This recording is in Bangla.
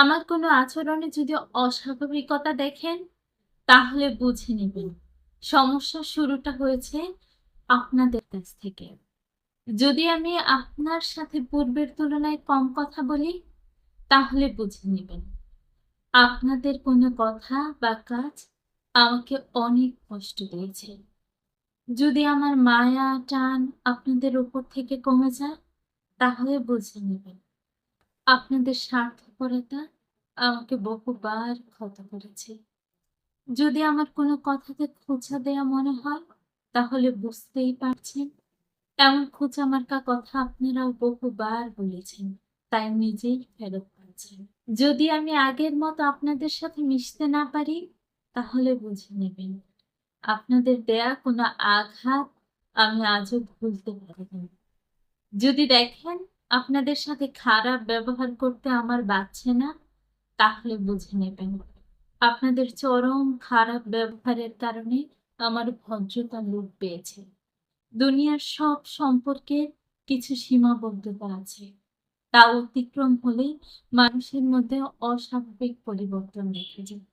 আমার কোনো আচরণে যদি অস্বাভাবিকতা দেখেন, তাহলে বুঝে নেবেন। সমস্যা শুরুটা হয়েছে আপনাদের কাছ থেকে। যদি আমি আপনার সাথে পূর্বের তুলনায় কম কথা বলি, তাহলে বুঝে নেবেন। আপনাদের কোনো কথা বা কাজ আমাকে অনেক কষ্ট দিয়েছে। যদি আমার মায়া, টান আপনাদের উপর থেকে কমে যায়, তাহলে বুঝে নেবেন। আপনাদের স্বার্থপরতা আমাকে বহুবার ক্ষত করেছে। যদি আমার কোনো কথাতে খোঁচা দেয়া মনে হয়, তাহলে বুঝতেই পারছেন, এমন খোঁচা মার্কা কথা আপনারাও বহুবার বলেছেন, তাই নিজেই ফেরত পাচ্ছেন। যদি আমি আগের মতো আপনাদের সাথে মিশতে না পারি, তাহলে বুঝে নেবেন, আপনাদের দেয়া কোনো আঘাত আমি আজও ভুলতে পারিনি। যদি দেখেন আপনাদের সাথে খারাপ ব্যবহার করতে আমার বাচ্ছে না, তাহলে বুঝে নেবেন। আপনাদের চরম খারাপ ব্যবহারের কারণে আমার ভদ্রতা লোপ পেয়েছে। দুনিয়ার সব সম্পর্কের কিছু সীমাবদ্ধতা আছে। তা অতিক্রম হলেই মানুষের মধ্যে অস্বাভাবিক পরিবর্তন দেখা যায়